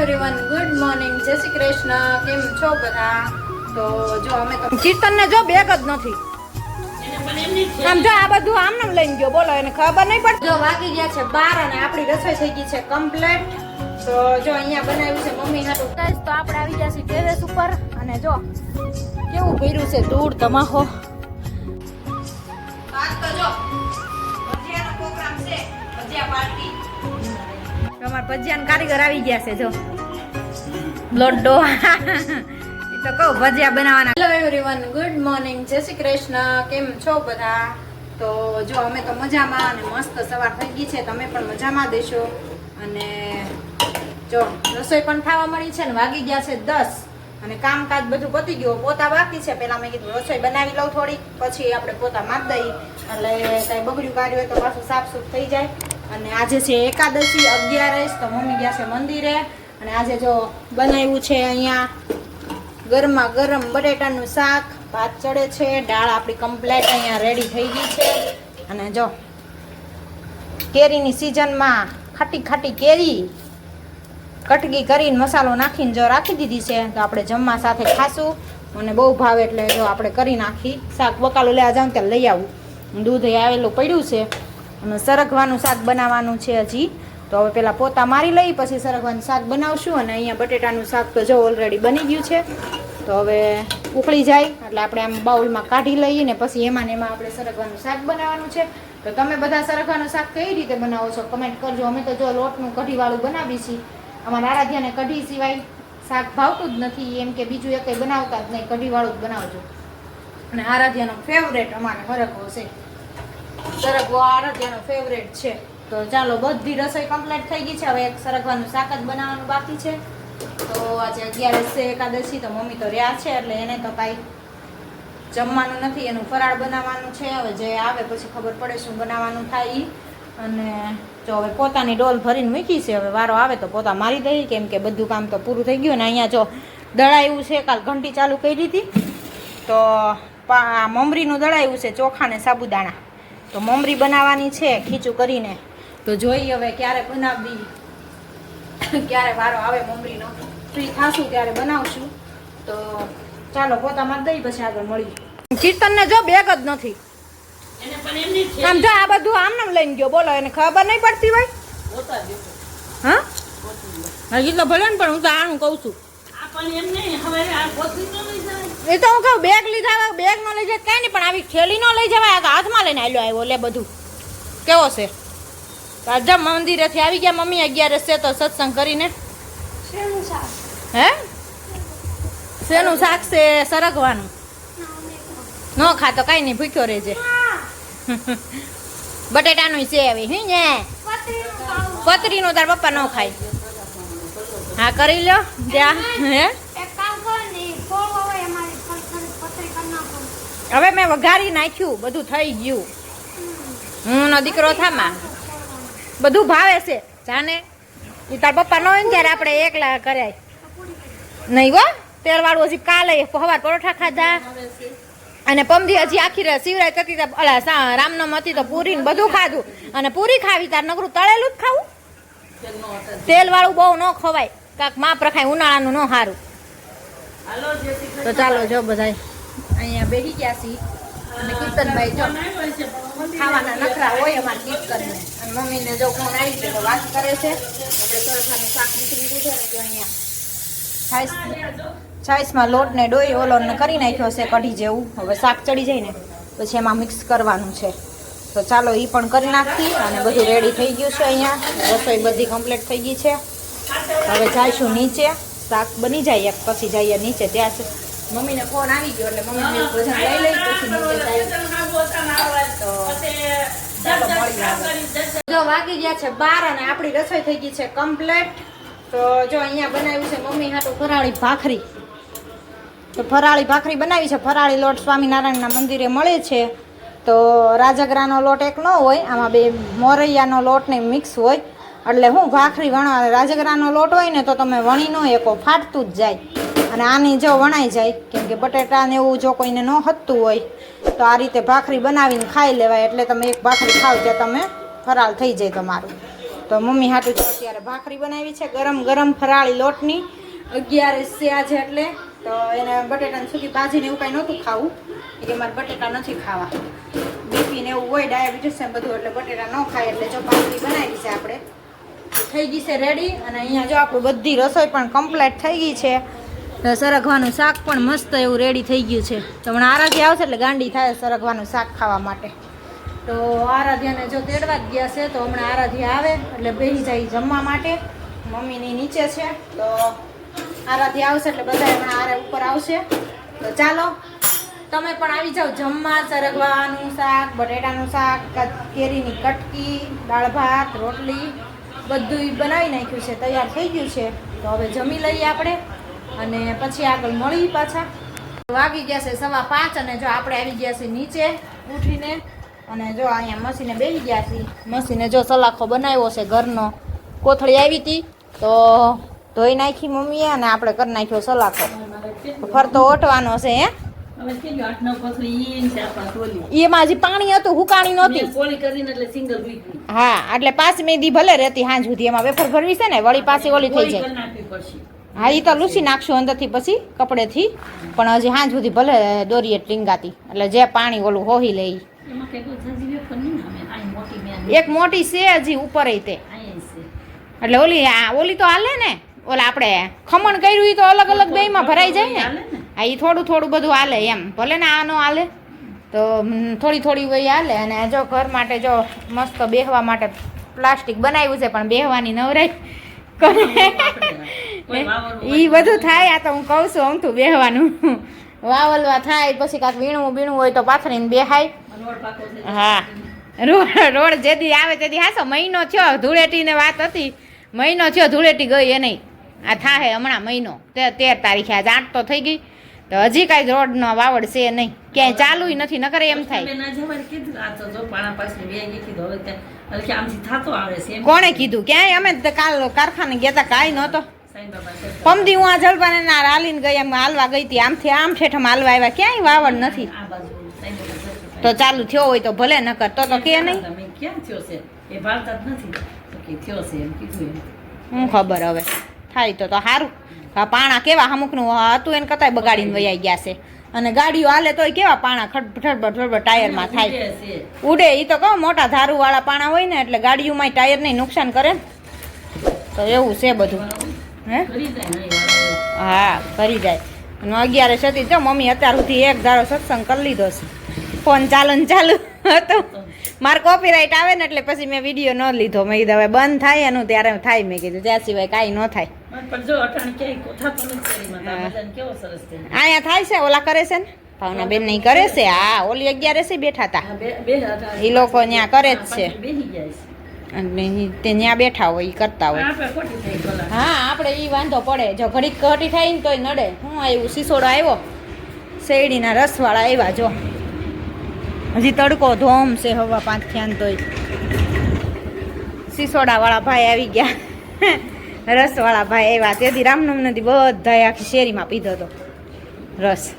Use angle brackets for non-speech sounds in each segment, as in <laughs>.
Everyone good morning જય શ્રી કૃષ્ણ. કેમ છો બધા? તો જો અમે તો કીર્તન ને જો બેગ જ નથી. આમ જો આ બધું આમ નામ લઈને ગયો. બોલો એને ખબર નહીં પડતી. જો વાગી ગયા છે બાર અને આપણી રસોઈ થઈ ગઈ છે કમ્પ્લેટ તો જો અહીંયા બનાવ્યું છે મમ્મી હાટું. ગાઈસ તો આપણે આવી ગયા છીએ ટેરેસ ઉપર. અને જો કેવું ભર્યું છે ધૂળ તમાહો. આજ તો જો ભજીયાનો પ્રોગ્રામ છે ભજીયા પાર્ટી. અમાર ભજીયાના કારીગર આવી ગયા છે, જો. લોડો તો કહું, ભજીયા બનાવવાના. હેલો એવરીવન ગુડ મોર્નિંગ જય શ્રી કૃષ્ણ. કેમ છો બધા? તો જો અમે તો મજામાં અને મસ્ત સવાર થઈ ગઈ છે, તમે પણ મજામાં દેશો. અને જો રસોઈ પણ ખાવા મળી છે ને વાગી ગયા છે દસ. અને કામકાજ બધું પતી ગયું. પોતા બાકી છે. પેલા મેં કીધું રસોઈ બનાવી લઉં થોડી પછી આપણે પોતા માપ દઈએ એટલે કાંઈ બગડ્યું કાઢ્યું હોય તો પાછું સાફ સુફ થઈ જાય. અને આજે છે એકાદશી અગિયારસ, તો મમ્મી ગયા છે મંદિરે. અને આજે જો બનાવ્યું છે અહીંયા ગરમા ગરમ બટેટાનું શાક, ભાત ચડે છે, દાળ આપણી કમ્પ્લેટ અહીંયા રેડી થઈ ગઈ છે. અને જો કેરીની સિઝનમાં ખાટી ખાટી કેરી, કટકી કરીને મસાલો નાખીને જો રાખી દીધી છે, તો આપણે જમવા સાથે ખાશું. મને બહુ ભાવે એટલે જો આપણે કરી નાખી. શાક બકાલો લેવા જાઉં ત્યારે લઈ આવું. દૂધ આવેલું પડ્યું છે. અને સરગવાનું શાક બનાવવાનું છે હજી. તો હવે પેલા પોતા મારી લઈ, પછી સરગવાનું શાક બનાવશું અને અહીંયા બટેટાનું શાક તો જો ઓલરેડી બની ગયું છે. તો હવે ઉકળી જાય, એટલે આપણે આમ બાઉલમાં કાઢી લઈએ ને પછી એમાં ને એમાં આપણે સરગવાનું શાક બનાવવાનું છે. તો તમે બધા સરગવાનું શાક કઈ રીતે બનાવો છો? કમેન્ટ કરજો. અમે તો જો લોટનું કઢીવાળું બનાવી છીએ. અમારા આરાધ્યાને કઢી સિવાય શાક ભાવતું જ નથી. એમ કે બીજું એકે બનાવતા જ નહીં. કઢીવાળું જ બનાવજો. અને આરાધ્યાનો ફેવરેટ અમારે હરગવો છે. સરગવો આરાધ્યાનો ફેવરેટ છે. તો ચાલો, બધી રસોઈ કમ્પ્લીટ થઈ ગઈ છે. હવે એક સરગવાનું શાક જ બનાવવાનું બાકી છે. તો આજે અગિયારસ છે એકાદશી, તો મમ્મી તો રહ્યા છે, એટલે એને તો કાંઈ જમવાનું નથી, એનું ફરાળ બનાવવાનું છે. હવે જે આવે પછી ખબર પડે શું બનાવવાનું થાય. અને જો હવે પોતાની ડોલ ભરીને મૂકી છે, હવે વારો આવે તો પોતા મારી દઈ કેમ કે બધું કામ તો પૂરું થઈ ગયું ને અહીંયા જો દળાયું છે, કાલ ઘંટી ચાલુ કરી હતી. તો મમરીનું દળાયું છે ચોખા ને સાબુદાણા. તો મમરી બનાવવાની છે ખીચું કરીને. તો જોઈએ હવે ક્યારે બનાવવી. ક્યારે વારો આવે મમરીનો. ફ્રી થાશું ત્યારે બનાવશું. તો ચાલો પોતામાં દઈ પછી આગળ મળીએ. કીર્તન ને જો બેગ જ નથી આમ જો આ બધું આમ લઈને ગયો. બોલો એને ખબર નહીં પડતી હોય? હા? હજી તો ભલે ને પણ હું તો આનું કહું છું. એ તો હું કહું બેગ લીધા બેગ નો લઈ જાય કઈ નહીં પણ આવી થેલી નો લઈ જવાય હાથમાં લઈને આવ્યો આવ્યો લે બધું. કેવો છે? રાજા મંદિરેથી આવી ગયા મમ્મી અગિયારસ છે તો સત્સંગ કરીને. હે? શેનું શાક છે? સરગવાનું. ન ખાતો કાંઈ નહીં ભૂખ્યો રહેજે. બટેટાનું છે હવે હી ને? પતરીનું તાર પપ્પા ન ખાય. હા કરી લો ત્યાં હે? હવે મેં વઘારી નાખ્યું, બધું થઈ ગયું. હું નો દીકરો થામા. બધું ભાવે છે. જાને એ તાર પપ્પા ન ત્યારે આપણે એકલા કર્યા નહીં હો તેલ વાળું હજી કાલે સવાર પરોઠા ખાધા. અને પમદી હજી આખી રાત શિવરાજ થતી અલા રામનમ હતી તો પૂરી ને બધું ખાધું. અને પૂરી ખાવી, તાર નકરું તળેલું જ ખાવું. તેલ વાળું બહુ ન ખવાય. કાંક માપ રખાય, ઉનાળાનું ન સારું તો ચાલો જો બધાય. અહીંયા બેસી ગયા છીએ. અને કીર્તનભાઈ જો ખાવાના નખરા હોય અમારા કીર્તનને અને મમ્મીને જો ફોન આવી છે તો વાત કરે છે. આપણે શાક નીકળી દીધું છે ને અહીંયા. છાશ છાશમાં લોટ ને ડોઈ ઓલો કરી નાખ્યો છે કઢી જેવું. હવે શાક ચડી જાય ને, પછી એમાં મિક્સ કરવાનું છે. તો ચાલો એ પણ કરી નાખી અને બધું રેડી થઈ ગયું છે અહીંયા. રસોઈ બધી કમ્પ્લીટ થઈ ગઈ છે. હવે જઈશું નીચે. શાક બની જાય પછી જઈએ નીચે. ત્યાં મમ્મીને ફોન આવી ગયો એટલે મમ્મી ભોજન લઈ લઈ પછી. જો વાગી ગયા છે બાર અને આપણી રસોઈ થઈ ગઈ છે કમ્પ્લેટ તો જો અહીંયા બનાવ્યું છે મમ્મી હાટું ફરાળી ભાખરી. તો ફરાળી ભાખરી બનાવી છે. ફરાળી લોટ સ્વામિનારાયણના મંદિરે મળે છે. તો રાજગરાનો લોટ એક ન હોય આમાં બે મોરૈયાનો લોટ ને મિક્સ હોય. એટલે હું ભાખરી વણવા રાજગરાનો લોટ હોય ને તો તમે વણી ન એકો ફાટતું જ જાય. અને આની જો વણાઈ જાય, કેમ કે બટેટા ને એવું જો કોઈને ન હતું હોય, તો આ રીતે ભાખરી બનાવીને ખાઈ લેવાય. એટલે તમે એક ભાખરી ખાવ ત્યાં તમે ફરાળ થઈ જાય તમારું. તો મમ્મી હાટું જો અત્યારે ભાખરી બનાવી છે, ગરમ ગરમ ફરાળી લોટની. અગિયાર છે આજે એટલે, તો એને બટેટાને સુધી ભાજીને એવું કાંઈ નહોતું ખાવું કે મારે બટેટા નથી ખાવા. બીપી ને એવું હોય, ડાયાબિટીસ ને બધું, એટલે બટેટા ન ખાય. એટલે જો ભાખરી બનાવી છે આપણે. થઈ ગઈ છે રેડી અને અહીંયા જો આપણું બધી રસોઈ પણ કમ્પ્લીટ થઈ ગઈ છે. તો સરગવાનું શાક પણ મસ્ત એવું રેડી થઈ ગયું છે. તો હમણાં આરાધ્ય આવશે એટલે ગાંડી થાય સરગવાનું શાક ખાવા માટે. તો આરાધ્યાને જો તેડવા જ ગયા છે, તો હમણાં આરાધ્ય આવે એટલે બેસી જાય જમવા માટે. મમ્મીની નીચે છે, તો આરાધ્ય આવશે એટલે બધા હમણાં આરે ઉપર આવશે. તો ચાલો, તમે પણ આવી જાઓ જમવા, સરગવાનું શાક, બટેટાનું શાક કેરીની કટકી, દાળ ભાત, રોટલી બધું બનાવી નાખ્યું છે, તૈયાર થઈ ગયું છે. તો હવે જમી લઈએ આપણે. અને પછી આગળ મળી પાછા. વાગી ગયા છે સવા પાંચ અને જો આપણે આવી ગયા છીએ નીચે ઉઠીને. અને જો અહીંયા મસીને બેસી ગયા છીએ. મસીને જો સલાખો બનાવ્યો છે ઘરનો. કોથળી આવી હતી. તો ધોઈ નાખી મમ્મીએ અને આપણે કરી નાખ્યો સલાખો. ફરતો ઓટવાનો છે હે? એમાં હજી પાણી હતું હુકાણી નહોતી. હા એટલે પાછી મેદી ભલે રહેતી હાંજ સુધી. એમાં વેફર ભરવી છે ને વળી પાછી ઓલી થઈ જાય. હા એ તો લૂસી નાખશું અંદરથી પછી કપડેથી. પણ હજી હાંજ સુધી ભલે દોરીએ ટીંગાતી. એટલે જે પાણી ઓલું હોહી લે એક મોટી છે હજી ઉપર તે. એટલે ઓલી આ ઓલી તો હાલે ને? ઓલા આપણે ખમણ કર્યું એ તો અલગ અલગ બેમાં ભરાઈ જાય ને? હા એ થોડું થોડું બધું હાલે એમ. ભલે ને આ નો હાલે તો થોડી થોડી વહી હાલે. અને જો ઘર માટે જો મસ્ત બેહવા માટે પ્લાસ્ટિક બનાવ્યું છે પણ બેહવાની નવરાઈ. વાવરવું એ બધું થાય આ તો હું કહું છું આમથું બેહવાનું. વાવલવા થાય પછી કાંઈક વીણવું બીણવું હોય તો પાથરીને બેહાય. હા. રોડ રોડ જેદી આવે તેથી હાસો. મહિનો થયો ધૂળેટીને વાત હતી. મહિનો થયો ધૂળેટી ગઈ એ નહીં આ થાહે હમણાં મહિનો. તેર તારીખે આજ આઠ તો થઈ ગઈ. તો હજી કાંઈ રોડનો વાવડ છે નહીં. ક્યાંય ચાલુય નથી નકર એમ થાય. કોણે કીધું? ક્યાંય અમે કાલ કારખાને ગયા કાંઈ નહોતો. પમદી હું આ જલપાને ના હાલીને ગઈ એમ હાલવા ગઈ હતી આમથી આમ ઠેઠમ હાલવા આવ્યા. ક્યાંય વાવડ નથી. તો ચાલુ થયો હોય તો ભલે નકર તો તો કે નહીં. ક્યાં થયો છે? એ ભાળતા નથી. થયો છે એમ કીધું હું ખબર હવે. થાય તો તો સારું આ પાણા કેવા અમુકનું હતું એને કતાય બગાડીને વૈયા ગયા છે. અને ગાડીઓ હાલે તોય કેવા પાણા ખડબડ ખડબડ ટાયરમાં થાય. ઉડે એ તો કહું મોટા ધારુવાળા પાણા હોય ને એટલે ગાડીઓમાં ટાયરને નુકસાન કરે. તો એવું છે બધું. હે? નહીં. હા કરી જાય. અને અગિયારે સતી જો મમ્મી અત્યાર સુધી એક ધારો સત્સંગ કરી લીધો છે. ફોન ચાલુ ને ચાલુ હતો. મારે કોપીરાઇટ આવે ને એટલે પછી મેં વીડિયો ન લીધો. મેં કીધું હવે બંધ થાય એનું ત્યારે થાય. મેં કીધું ત્યાં સિવાય કાંઈ ન થાય. અહીંયા થાય છે ઓલા કરે છે ને? ભાવના બેન નહીં કરે છે? હા ઓલી અગિયારે છે બેઠા હતા. ઈ લોકો ત્યાં કરે જ છે. અને તે ત્યાં બેઠા હોય એ કરતા હોય. હા આપણે એ વાંધો પડે. જો ઘડીક ઘટી થાય ને તોય નડે. હું આવ્યું સિસોડો આવ્યો? શેરડીના રસવાળા આવ્યા જો. હજી તડકો ધોમ છે હવા પાંચ થયા તોય. સિસોડાવાળા ભાઈ આવી ગયા. <laughs> રસવાળા ભાઈ આવ્યા. તેથી રામનમ નથી બધાએ આખી શેરીમાં પીધો હતો. રસ.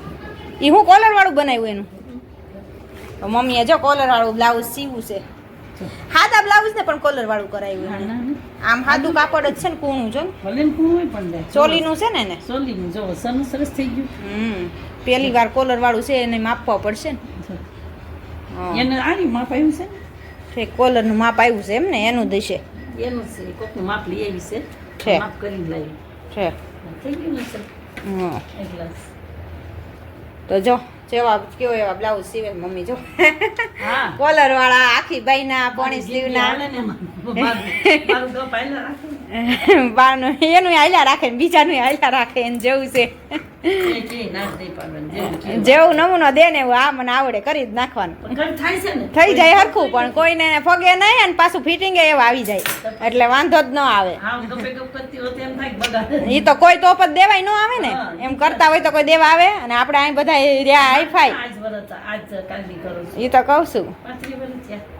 એ હું કોલરવાળું બનાવ્યું એનું? તો મમ્મીએ જો કોલરવાળું બ્લાઉઝ સીવું છે. સાદા બ્લાઉઝ ને પણ કોલરવાળું કરાવ્યું. આમ સાદું કાપડ જ છે ને કૂણું જો. ચોલીનું છે ને એને? ચોલીનું જો સરસ થઈ ગયું. હમ. પહેલી વાર કોલરવાળું છે એને માપવા પડશે ને. એને આની માપ આવ્યું છે ને? ઠીક કોલરનું માપ આવ્યું છે એમ ને? એનું દેશે એનું છે કોકનું માપ લઈ આવી છે. માપ કરીને લાવી છે. થઈ ગયું ને. તો જો જેવા કેવો એવા બ્લાઉઝ સીવે મમ્મી જો. હા. કોલર વાળા આખી પોણી સ્લીવ ના હાલ્યા રાખે ને. બારનું એનું હાલ્યા રાખે ને બીજાનું હાલ્યા રાખે એને જેવું છે. જેવું નમૂનો દે ને એવું આ મને આવડે કરી જ નાખવાનું. થઈ જાય હરખું પણ કોઈને ફગે નહીં અને પાછું ફિટિંગ એવા આવી જાય. એટલે વાંધો જ ન આવે. એ તો કોઈ તોપ જ દેવાય ન આવે ને. એમ કરતા હોય તો કોઈ દેવા આવે અને આપણે અહીં બધા રહ્યા હાઈફાઈ એ તો કહું છું.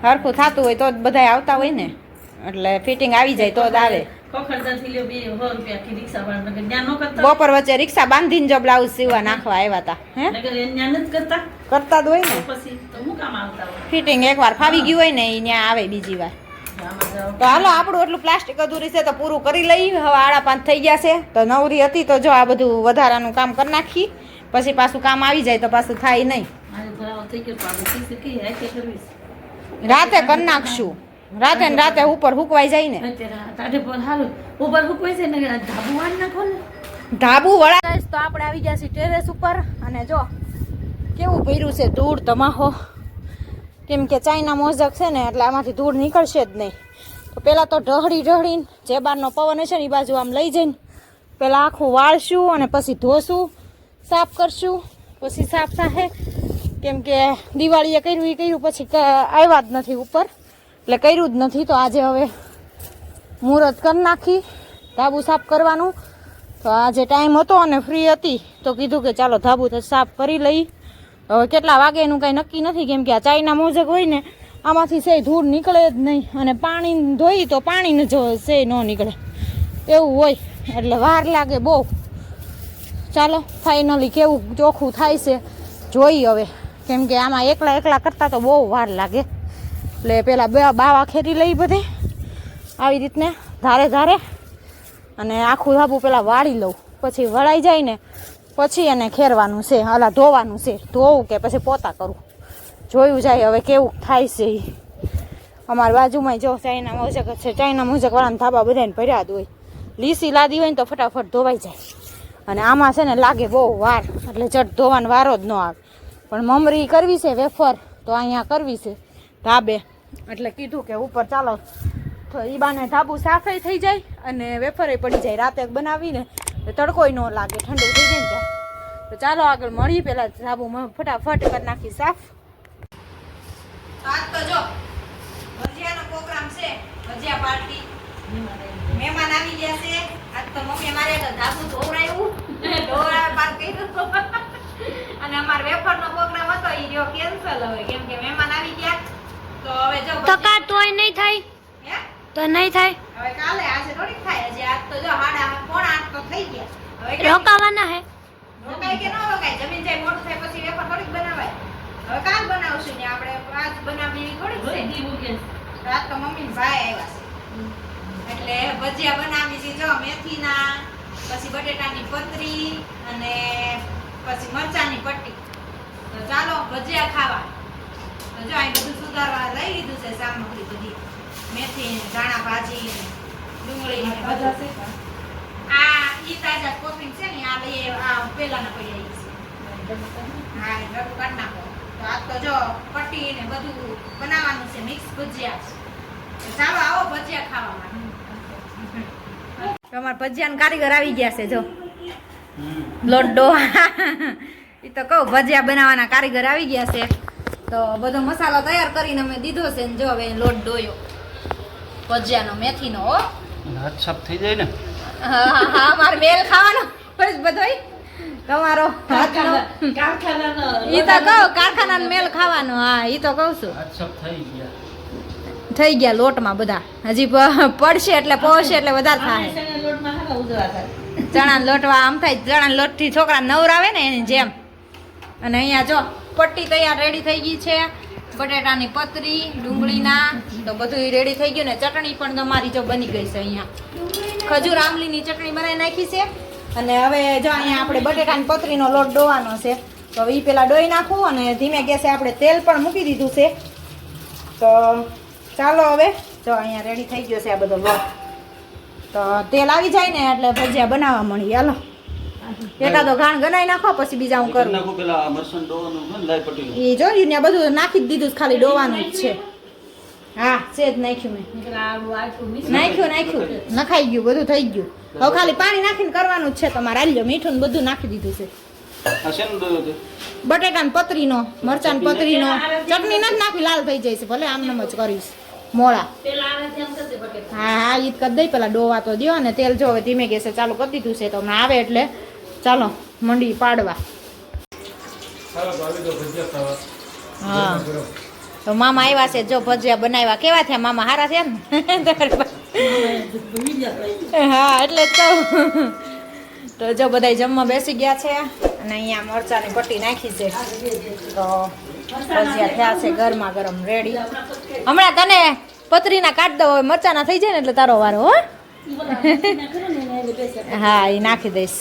હરખું થતું હોય તો જ બધા આવતા હોય ને. એટલે ફિટિંગ આવી જાય તો જ આવે. બપોર વચ્ચે રિક્ષા બાંધીને જો બ્લાઉઝ સીવવા નાખવા આવ્યા હતા હે? કરતા. હોય ને? ફિટિંગ એકવાર ફાવી ગયું હોય ને એ ત્યાં આવે બીજી વાર. તો હાલો આપણું એટલું પ્લાસ્ટિક અધૂરી છે તો પૂરું કરી લઈ. હવે આડા પાંચ થઈ ગયા છે. તો નવરી હતી તો જો આ બધું વધારાનું કામ કરી નાખી. પછી પાછું કામ આવી જાય તો પાછું થાય નહીં. રાતે કરી નાખશું. રાતે ને રાતે ઉપર હુકવાઈ જાય ને. ઉપર હુકવાઈ જાય ને ધાબુ વાળ નાખો ને. ધાબુ વળા તો આપણે આવી ગયા છીએ ટેરેસ ઉપર. અને જો કેવું ભર્યું છે ધૂળ તમાહો. કેમ કે ચાઇના મોઝક છે ને એટલે આમાંથી ધૂળ નીકળશે જ નહીં. તો પહેલાં તો ઢહળી ઢહળીને જે બારનો પવન હશે ને એ બાજુ આમ લઈ જઈને પહેલાં આખું વાળશું અને પછી ધોશું સાફ કરશું પછી સાફ થાશે કેમ કે દિવાળીએ કર્યું એ કર્યું પછી આવ્યા જ નથી ઉપર. એટલે કર્યું જ નથી, તો આજે હવે મુહૂર્ત કરી નાખી, ધાબુ સાફ કરવાનું. તો આજે ટાઈમ હતો અને ફ્રી હતી, તો કીધું કે ચાલો ધાબુ તો સાફ કરી લઈ. હવે કેટલા વાગે એનું કાંઈ નક્કી નથી, કેમ કે આ ચાઈના મોજક હોય ને, આમાંથી સે ધૂળ નીકળે જ નહીં. અને પાણી ધોઈ તો પાણીને જો સે ન નીકળે. એવું હોય, એટલે વાર લાગે બહુ. ચાલો ફાઇનલી કેવું ચોખ્ખું થાય છે જોઈ હવે. કેમ કે આમાં એકલા એકલા કરતાં તો બહુ વાર લાગે. એટલે પેલા બે બાવા ખેરી લઈ બધે. આવી રીતને ધારે ધારે. અને આખું ધાબુ પેલા વાળી લઉં. પછી વળાઈ જાય ને, પછી એને ખેરવાનું છે, અલા ધોવાનું છે. ધોવું કે પછી પોતા કરું. જોયું જાય હવે કેવું થાય છે એ અમારી બાજુમાં જો ચાઇના મોજક છે, ચાઇના મોજક વાળાના ધાબા બધાને ભર્યા હોય. લીસી લાદી હોય ને તો ફટાફટ ધોવાઈ જાય. અને આમાં છે ને લાગે બહુ વાર. એટલે ચટ ધોવાનો વારો જ ન આવે. પણ મમરી કરવી છે વેફર, તો અહીંયા કરવી છે. ધાબે. એટલે કીધું કે ઉપર ચાલો. તો ઈ બાને ધાબુ સાફે થઈ જાય અને વેફરે પડી જાય રાતે બનાવીને. તડકોય ન લાગે, ઠંડુ થઈ જાય ને તો ચાલો આગળ મળીએ. પેલા ધાબુ ફટાફટ કરી નાખી સાફ. તો જો, ભજીયાનો પ્રોગ્રામ છે મહેમાન આવી ગયા છે. અને અમારે વેફરનો પ્રોગ્રામ હતો એ રહ્યો કેન્સલ હવે. કેમ કે મહેમાન આવી ગયા. તો હવે જો તોય નહીં થાય. હે? તો નહીં થાય. હવે કાલે આજે થોડીક થાય. આજે આજ તો જો હાડા પોણા આઠ તો થઈ ગયા. હવે રોકાવાના હે. રોકાય કે ન રોકાય? જમીન જાય મોટું થાય પછી વેપાર થોડીક બનાવાય. હવે કાલ બનાવશું ને આપણે. આજ બનાવી થોડીક છે. દી મૂકે રાત તો મમ્મી ભાઈ આવ્યા છે. એટલે ભજીયા બનાવી છે જો મેથીના પછી બટેટાની પતરી અને પછી મરચાની પટ્ટી. તો ચાલો ભજીયા ખાવા. તો જો અહીં બધું સુધારવા લઈ લીધું છે સામગ્રી બધી. મેથી ધાણા ભાજી ડુંગળી આ ઈ તાજા કોથમીર છે ને આ લઈ આ પહેલાના પડી આવી છે. હા એ રબ કાઢ નાખો. તો આ તો જો પટ્ટી ને બધું બનાવવાનું છે મિક્સ ભજીયા ચાલો આવો ભજીયા ખાવા માટે અમારા ભજીયાના કારીગર આવી ગયા છે જો. લોડો એ તો કહું ભજીયા બનાવવાના કારીગર આવી ગયા છે. તો બધો મસાલો તૈયાર કરીને અમે દીધો છે ને જો હવે લોટ ડોયો ભજીયાનો મેથીનો હો. હાથ સાફ થઈ જાય ને? હા હા હા મારે મેલ ખાવાનો. બસ બધોય. તમારો હાથનો કારખાનાનો ઈ તો કહો કારખાનાનો મેલ ખાવાનો હા ઈ તો કહું છું. હાથ સાફ થઈ ગયા. થઈ ગયા લોટમાં બધા. હજી પડશે એટલે પહોંચશે એટલે વધારે થાય. ચણાનો લોટવા આમ થાય ચણાના લોટથી છોકરા નવરાવે ને એની જેમ. અને અહીંયા જો પટ્ટી તૈયાર રેડી થઈ ગઈ છે. બટેટાની પતરી, ડુંગળીના, તો બધું રેડી થઈ ગયું ને ચટણી પણ તમારી જો બની ગઈ છે અહીંયા. ખજૂર આમલીની ચટણી બનાવી નાખી છે. અને હવે જો અહીંયા આપણે બટેટાની પતરીનો લોટ ડોવાનો છે. તો એ પેલા ડોઈ નાખું અને ધીમે ગેસે આપણે તેલ પણ મૂકી દીધું છે. તો ચાલો હવે, જો અહીંયા રેડી થઈ ગયો છે આ બધો લોટ. તો તેલ આવી જાય ને એટલે ભજીયા બનાવવા મળી હાલો. એકાદો ઘાણ ગનાઈ નાખો પછી બીજા હું કરું. નાખો પેલા મરસન ડોવાનું લાઈ પટેલ. એ જોયું ને બધું નાખી જ દીધું છે, ખાલી ડોવાનું જ છે. હા છે જ નાખ્યું મેં. નાખ્યું નાખ્યું. નખાઈ ગયું બધું થઈ ગયું. હવે ખાલી પાણી નાખીને કરવાનું જ છે તમારે. આલ્યો મીઠું ને બધું નાખી દીધું છે. બટેટા ને પતરી નો મરચા પતરીનો પતરી નો ચટણી નથી નાખી લાલ થઈ જાય છે ભલે આમ જ કરીશ. મોળા. હા હા ઈદ જ કરી દઈ પેલા ડોવા તો દો ને તેલ જો હવે ધીમે ગેસે ચાલુ કરી દીધું છે તો હમણાં આવે એટલે ચાલો મંડી પાડવા. હા. તો મામા આવ્યા છે જો ભજીયા બનાવ્યા કેવા થયા? મામા હારા થયા ને? <laughs> હા એટલે તો. તો જો બધા જમવા બેસી ગયા છે અને અહીંયા મરચાની પટ્ટી નાખી છે. તો ભજીયા થયા છે ગરમા ગરમ રેડી હમણાં તને પતરીના કાઢ દો મરચાના થઈ જાય ને એટલે તારો વારો હો. હા એ નાખી દઈશ.